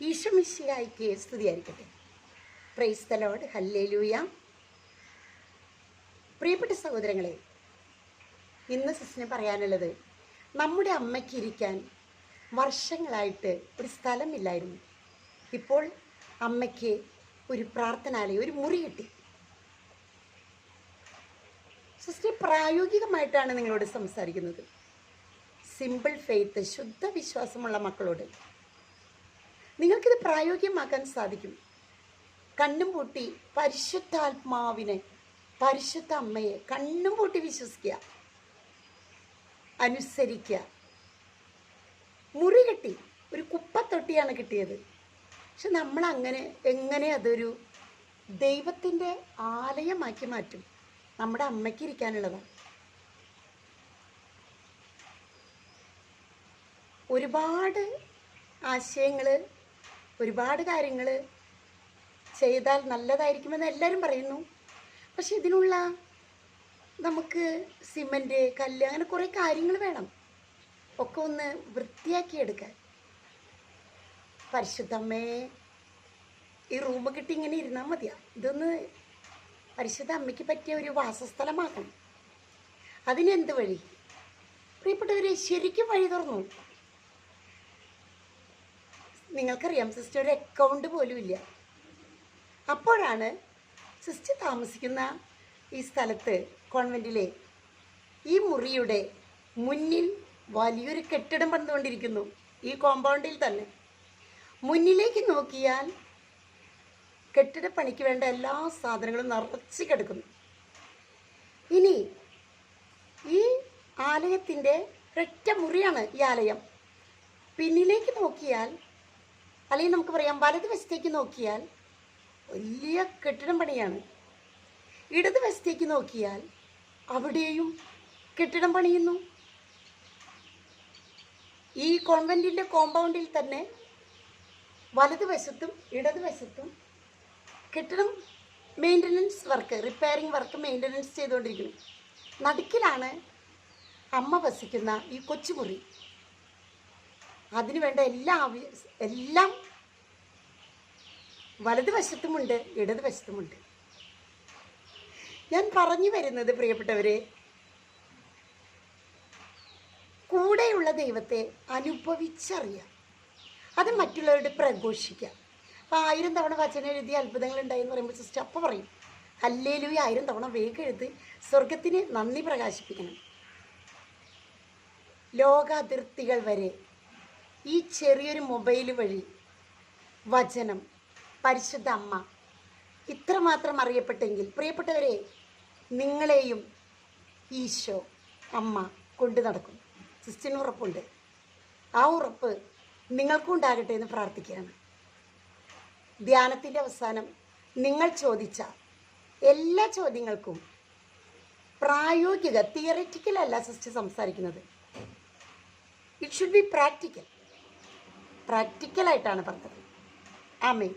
ഈശോമിശിയായിക്ക് സ്തുതിയായിരിക്കട്ടെ. Price തലോട് hallelujah പ്രിയപ്പെട്ട സഹോദരങ്ങളെ ഇന്ന് സിസ്റ്റിന് പറയാനുള്ളത് നമ്മുടെ അമ്മയ്ക്ക് ഇരിക്കാൻ വർഷങ്ങളായിട്ട് ഒരു സ്ഥലമില്ലായിരുന്നു. ഇപ്പോൾ അമ്മയ്ക്ക് ഒരു പ്രാർത്ഥനാലയം ഒരു മുറി കിട്ടി. സിസ്റ്റർ പ്രായോഗികമായിട്ടാണ് നിങ്ങളോട് സംസാരിക്കുന്നത്. സിമ്പിൾ ഫെയ്ത്ത് ശുദ്ധ വിശ്വാസമുള്ള മക്കളോട്. നിങ്ങൾക്കിത് പ്രായോഗികമാക്കാൻ സാധിക്കും. കണ്ണും പൂട്ടി പരിശുദ്ധാത്മാവിനെ പരിശുദ്ധ അമ്മയെ കണ്ണും പൂട്ടി വിശ്വസിക്കുക. അനുസരിക്കുക. മുറി കെട്ടി ഒരു കുപ്പത്തൊട്ടിയാണ് കിട്ടിയത്. പക്ഷെ നമ്മളങ്ങനെ എങ്ങനെ അതൊരു ദൈവത്തിന്റെ ആലയമാക്കി മാറ്റും? നമ്മുടെ അമ്മയ്ക്ക് ഇരിക്കാനുള്ളതാണ് ഒരുപാട് ആശയങ്ങൾ ഒരുപാട് കാര്യങ്ങൾ ചെയ്താൽ നല്ലതായിരിക്കുമെന്ന് എല്ലാവരും പറയുന്നു. പക്ഷെ ഇതിനുള്ള നമുക്ക് സിമന്റ് കല്ല് അങ്ങനെ കുറേ കാര്യങ്ങൾ വേണം. ഒക്കെ ഒന്ന് വൃത്തിയാക്കിയെടുക്കാൻ. പരിശുദ്ധമ്മേ ഈ റൂം കിട്ടി ഇങ്ങനെ ഇരുന്നാൽ മതിയാ. ഇതൊന്ന് പരിശുദ്ധ അമ്മയ്ക്ക് പറ്റിയ ഒരു വാസസ്ഥലമാക്കണം. അതിനെന്ത് വഴി? പ്രിയപ്പെട്ടവരെ ശരിക്കും വഴി തുറന്നു നിങ്ങൾക്കറിയാം സിസ്റ്റർ ഒരു അക്കൗണ്ട് പോലും ഇല്ല. അപ്പോഴാണ് സിസ്റ്റർ താമസിക്കുന്ന ഈ സ്ഥലത്ത് കോൺവെന്റിലെ ഈ മുറിയുടെ മുന്നിൽ വലിയൊരു കെട്ടിടം പണിതുകൊണ്ടിരിക്കുന്നു ഈ കോമ്പൗണ്ടിൽ തന്നെ. മുന്നിലേക്ക് നോക്കിയാൽ കെട്ടിടപ്പണിക്ക് വേണ്ട എല്ലാ സാധനങ്ങളും നിറച്ച് കിടക്കുന്നു. ഇനി ഈ ആലയത്തിന്റെ ഒറ്റ മുറിയാണ് ഈ ആലയം. പിന്നിലേക്ക് നോക്കിയാൽ അല്ലെങ്കിൽ നമുക്ക് പറയാം വലതുവശത്തേക്ക് നോക്കിയാൽ വലിയ കെട്ടിടം പണിയാണ്. ഇടതുവശത്തേക്ക് നോക്കിയാൽ അവിടെയും കെട്ടിടം പണിയുന്നു. ഈ കോൺവെന്റിന്റെ കോമ്പൗണ്ടിൽ തന്നെ വലതുവശത്തും ഇടതുവശത്തും കെട്ടിടം maintenance work repairing work maintenance ചെയ്തുകൊണ്ടിരിക്കുന്നു. നടുക്കിലാണ് അമ്മ വസിക്കുന്ന ഈ കൊച്ചുമുറി. അതിന് വേണ്ട എല്ലാ എല്ലാം വലതുവശത്തുമുണ്ട് ഇടതുവശത്തുമുണ്ട് ഞാൻ പറഞ്ഞു വരുന്നത് പ്രിയപ്പെട്ടവരെ കൂടെയുള്ള ദൈവത്തെ അനുഭവിച്ചറിയാം. അത് മറ്റുള്ളവരോട് പ്രഘോഷിക്കാം. അപ്പോൾ ആയിരം തവണ വചന എഴുതി അത്ഭുതങ്ങൾ ഉണ്ടായെന്ന് പറയുമ്പോൾ സിസ്റ്റർ അപ്പം പറയും അല്ലേലും ആയിരം തവണ വേഗം എഴുതി സ്വർഗത്തിന് നന്ദി പ്രകാശിപ്പിക്കണം. ലോകാതിർത്തികൾ വരെ ഈ ചെറിയൊരു മൊബൈൽ വഴി വചനം പരിശുദ്ധ അമ്മ ഇത്രമാത്രം അറിയപ്പെട്ടെങ്കിൽ പ്രിയപ്പെട്ടവരെ നിങ്ങളെയും ഈശോ അമ്മ കൊണ്ടു നടക്കും. സിസ്റ്റിന് ഉറപ്പുണ്ട്. ആ ഉറപ്പ് നിങ്ങൾക്കും ഉണ്ടാകട്ടെ എന്ന് പ്രാർത്ഥിക്കുകയാണ്. ധ്യാനത്തിന്റെ അവസാനം നിങ്ങൾ ചോദിച്ച എല്ലാ ചോദ്യങ്ങൾക്കും പ്രായോഗിക തിയററ്റിക്കൽ അല്ല സിസ്റ്റർ സംസാരിക്കുന്നത്. ഇറ്റ് ഷുഡ് ബി പ്രാക്ടിക്കൽ പ്രാക്ടിക്കലായിട്ടാണ് പറഞ്ഞത്. ആമേ